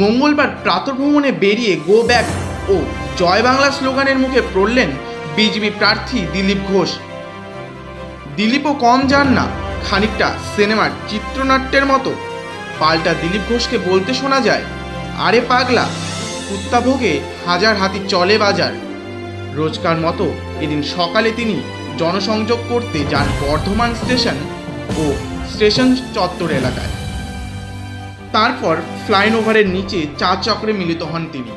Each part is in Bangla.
মঙ্গলবার প্রাতর্ভ্রমণে বেরিয়ে গো ব্যাক ও জয় বাংলা স্লোগানের মুখে পড়লেন বিজেপি প্রার্থী দিলীপ ঘোষ। দিলীপও কম যান না, খানিকটা সিনেমার চিত্রনাট্যের মতো। পাল্টা দিলীপ ঘোষকে বলতে শোনা যায়, আরে পাগলা কুত্তাভোগে হাজার হাতি চলে বাজার। রোজকার মতো এদিন সকালে তিনি জনসংযোগ করতে যান বর্ধমান স্টেশন ও স্টেশন চত্বর এলাকায়। তারপর ফ্লাইওভারের নিচে চা চক্রে মিলিত হন তিনি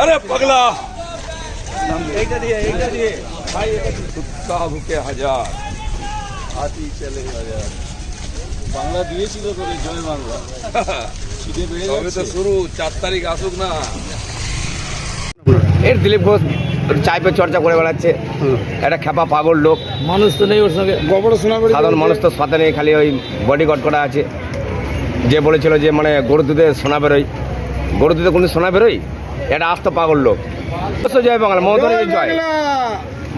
अरे पगला এইটা দিয়ে এইটা দিয়ে ভাই कुत्ता भूखे हजार হাতি চলে বাজার বাংলা দিয়েছিল তোকে জয় বাংলা। ছিটে বেড়ে তবে তো শুরু চার তারিখ আসুক না। এর দিলীপ ঘোষ চাই পে চর্চা করে বেড়াচ্ছে। একটা খ্যাপা পাগল লোক। মানুষ তো নেই ওর সঙ্গে। করে সাধারণ মানুষ তো সাথে নেই খালি ওই বডিগার্ড করা আছে। যে বলেছিল যে মানে গরু দুধে সোনা বেরোয়। গরু দুধে কোনো সোনা বেরোয়? এটা আস্ত পাগল লোক। জয় বাংলা মমতা জয়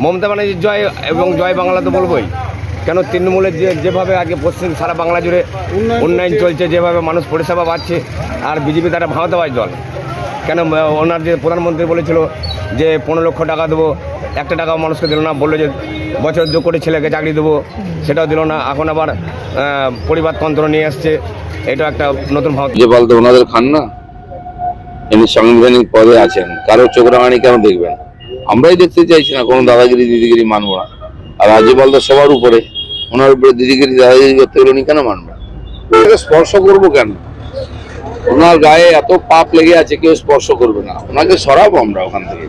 মমতা ব্যানার্জির জয় এবং জয় বাংলা তো বলবোই। কেন তৃণমূলের যে যেভাবে আগে পশ্চিম সারা বাংলা জুড়ে উন্নয়ন চলছে যেভাবে মানুষ পরিষেবা পাচ্ছে আর বিজেপি তারা ভাঙাতে দল কেন ওনার যে প্রধানমন্ত্রী বলেছিল যে পনেরো লক্ষ টাকা দেবো একটা টাকাও মানুষকে দিল না বলল যে বছর দু কোটি ছেলেকে চাকরি দেবো সেটাও দিল না। এখন আবার পরিবারতন্ত্র নিয়ে আসছে এটা একটা নতুন ভাব। রাজ্যপাল তো ওনাদের খান না ইনি সাংবিধানিক পদে আছেন কারও চোখ রাঙানি কেন দেখবেন? আমরাই দেখতে চাইছি না কোনো দাদাগিরি দিদিগিরি মানবো না। আর রাজ্যপাল তো সবার উপরে। ওনার উপরে দিদিগিরি দাদাগিরি করতে গেলে উনি কেন মানবেন ওনাকে স্পর্শ করব কেন? ওনার গায়ে এত পাপ লেগে আছে কেউ স্পর্শ করবে না। ওনাকে সরাবো আমরা ওখান থেকে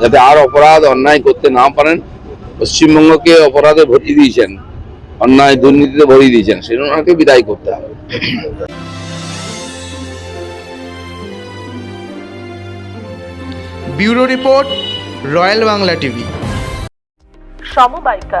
যাতে আর অপরাধ অন্যায় করতে না পারেন। পশ্চিমবঙ্গকে অপরাধে ভরিয়ে দিয়েছেন অন্যায় দুর্নীতিতে ভরিয়ে দিয়েছেন সেটা ওনাকে বিদায় করতে হবে। Bureau report royal Bangla TV. সমবায়িকা।